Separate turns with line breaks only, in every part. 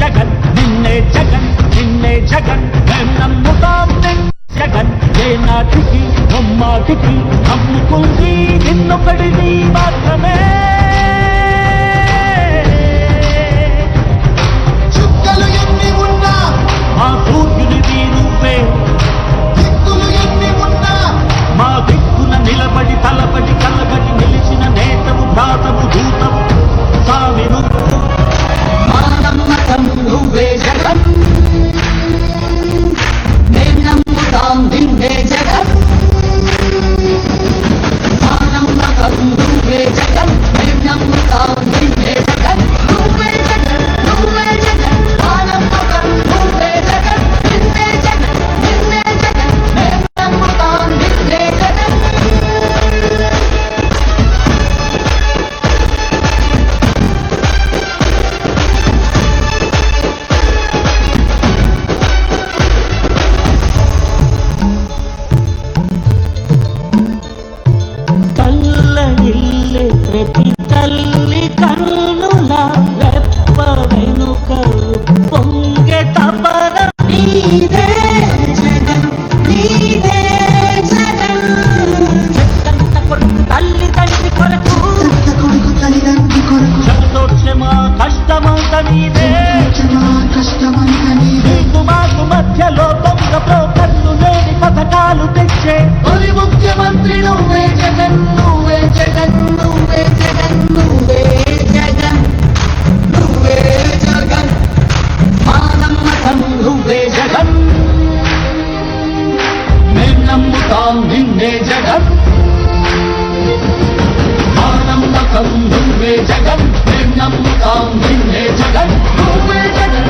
జగన్ నిన్నే జగన్ నిన్నే జగన్ మేం నమ్ముతాం జగన్. ఏ నాటికి బొమ్మాటికి నమ్ముకుంది నిన్నొకడిని మాత్రమే.
నమ్ముతాం నిన్నే జగం. ఆనందకం నువ్వే జగం. మేం నమ్ముతాం నిన్నే జగం. నువ్వే జగం.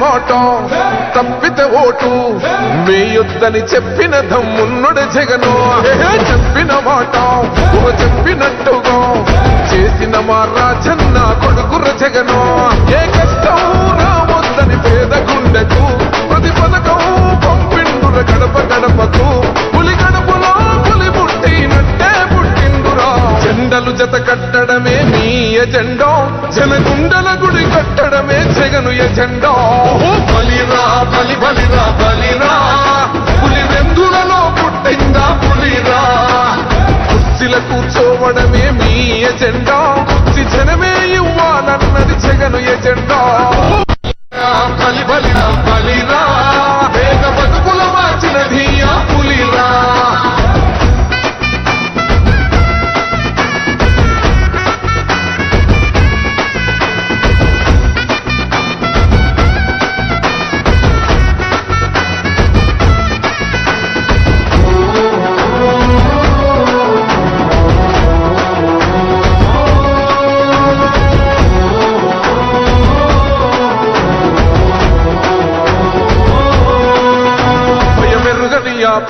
మాట తప్పితే ఓటు. వేయొద్దని చెప్పిన దమ్మున్నడు జగను. చెప్పిన మాట చెప్పినట్టుగా. చేసిన మా రాజన్న కొడుకుర జగను. ఏ కష్టం రావద్దని పేద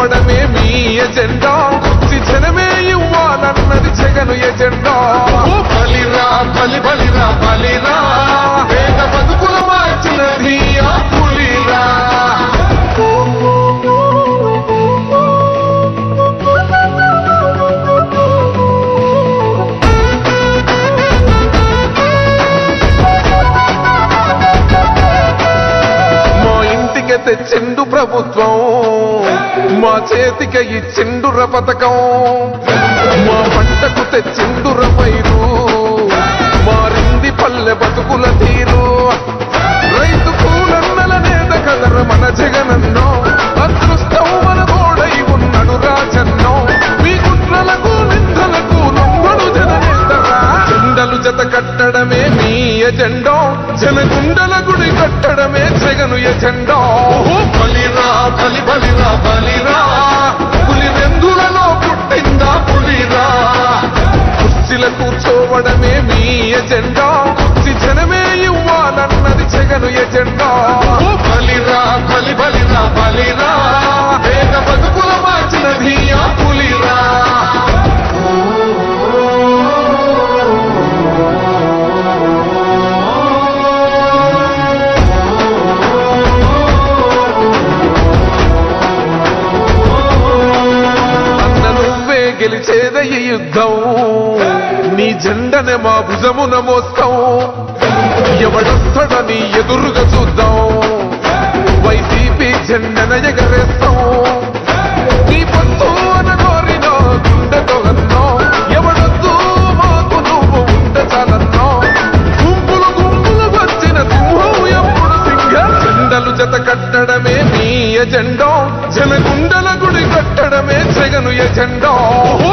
కూర్చోవడమే మీ ఎజెండా. కుర్చీ జనమే ఇవ్వాలన్నది జగను ఎజెండా. బలిరా బలి బలిరా బలిరా. పేద బతుకులు మార్చినది ఆ పులిరా తెచ్చిండు ప్రభుత్వం. మా చేతికి ఇచ్చిండుర పథకం. మా పంటకు తెచ్చిండుర పైరు. మారింది పల్లె బతుకుల తీరు. రైతు పూలన్నల నేత కదర మన జగనన్నో. అదృష్టం మన గోడై ఉన్నడు రాజన్నో. మీ కుట్రలకు నిందలకు నొమ్మడు జననేతరా. జెండలు జత కట్టడమే మీ ఎజెండో. జనగుండల గుడి కట్టడమే జగను ఎజెండో. బలిరా బలి బలిరా కూర్చోవడమే మీ ఎజెండా. కుర్చీ జనమే ఇవ్వాలన్నది జగను ఎజెండా. బలిరా బలి బలిరా బలిరా. పేద బతుకుల మార్చినది ఆ పులిరా. గెలిచేదయ్య యుద్ధం. జెండనే మా భుజమున మోస్తాం ఎవడొస్తాడని ఎదురుగా చూద్దాం. వైసీపీ జెండన ఎగరేస్తాం. నీ పొత్తు అనగోరినో గుండెతో అన్నాం. ఎవడొద్దు మాకు నువ్వు ఉండ చాలన్నా. గుంపులు గుంపులు వచ్చిన సింహం ఎప్పుడు సింహ. జెండలు జత కట్టడమే మీ ఎజెండో. జనగుండల గుడి కట్టడమే జగను ఎజెండో. ఓ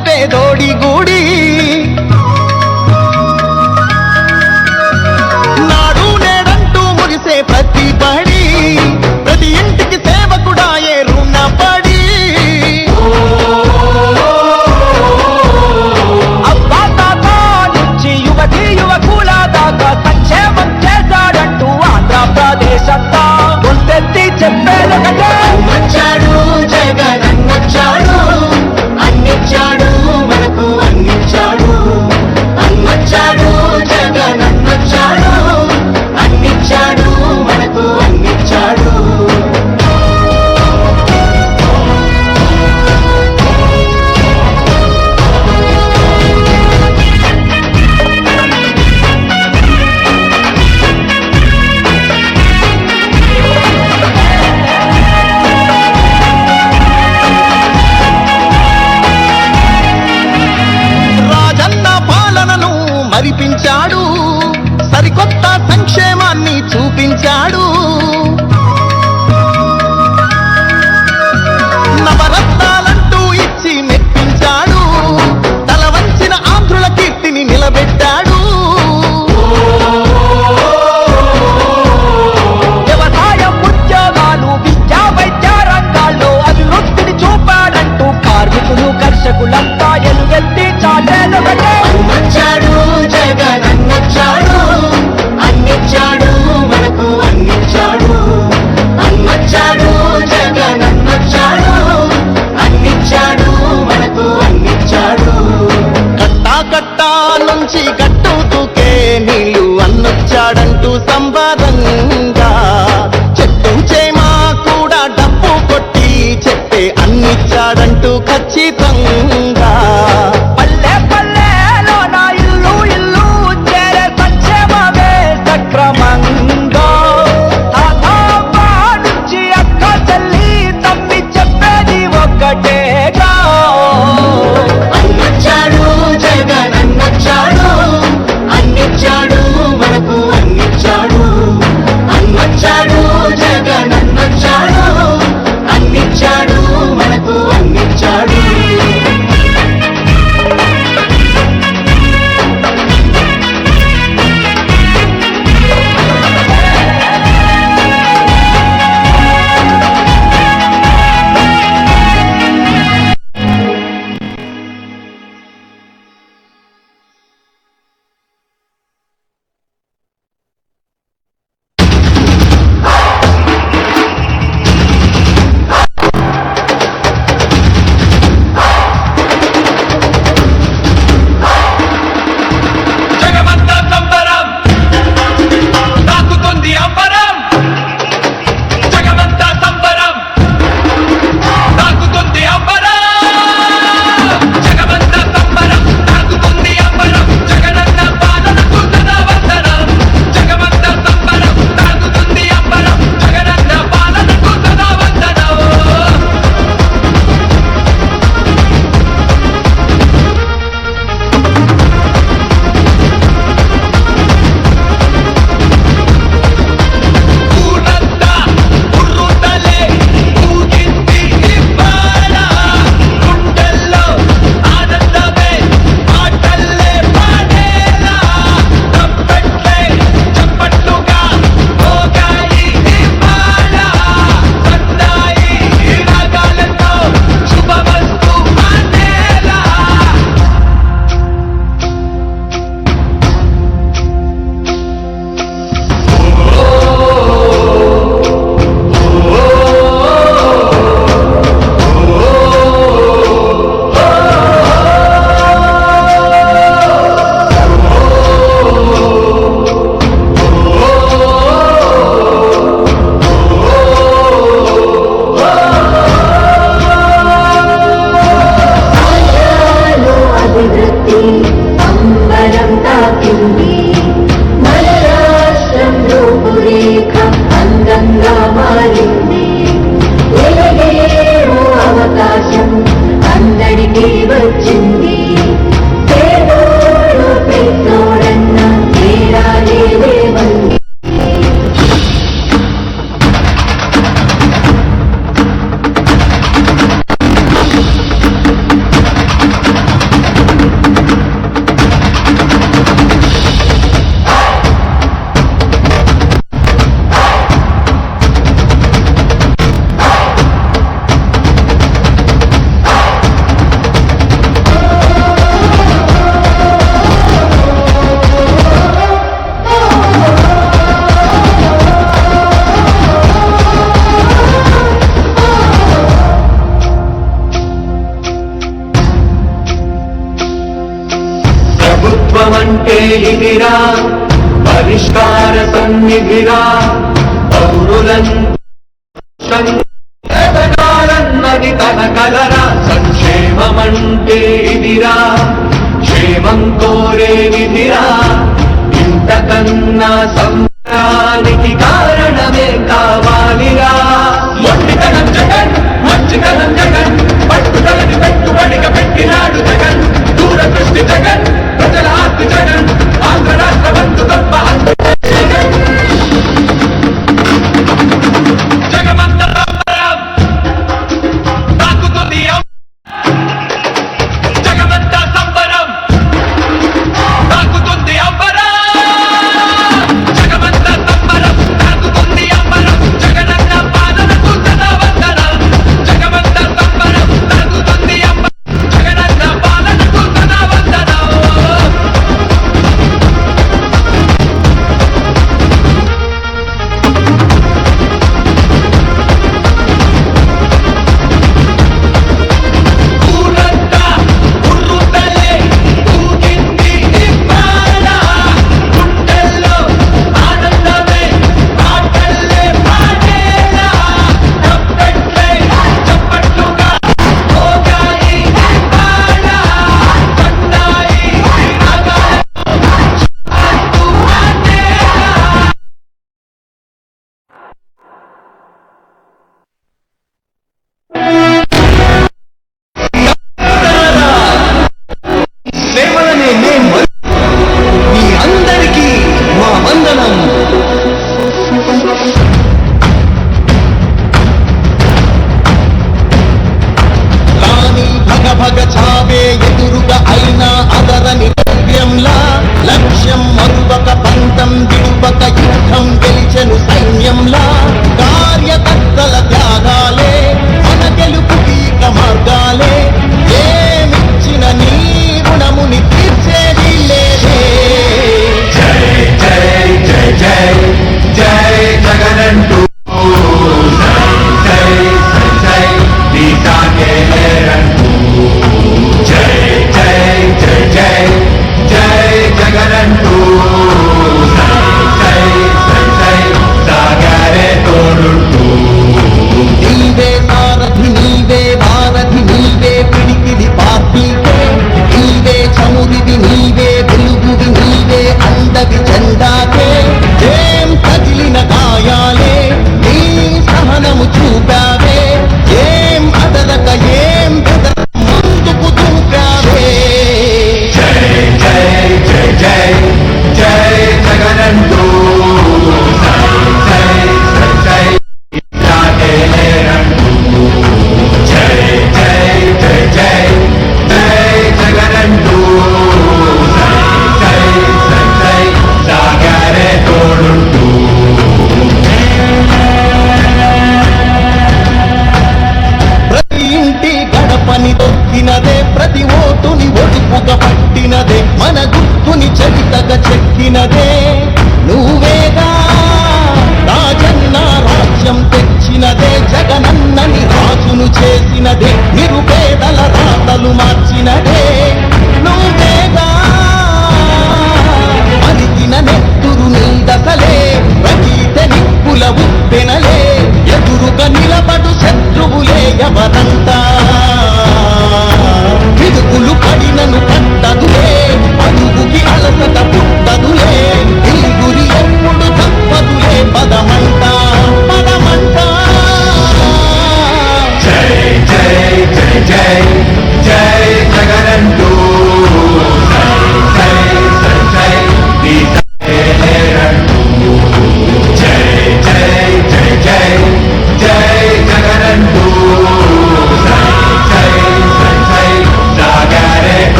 గుండెల్లో పేదోడి గూడి
నిధిరా పౌరులన్నది తన కలరా. సంక్షేమమంటే ఇదిరా క్షేమం కోరే విధిరా. ఇంతకన్నా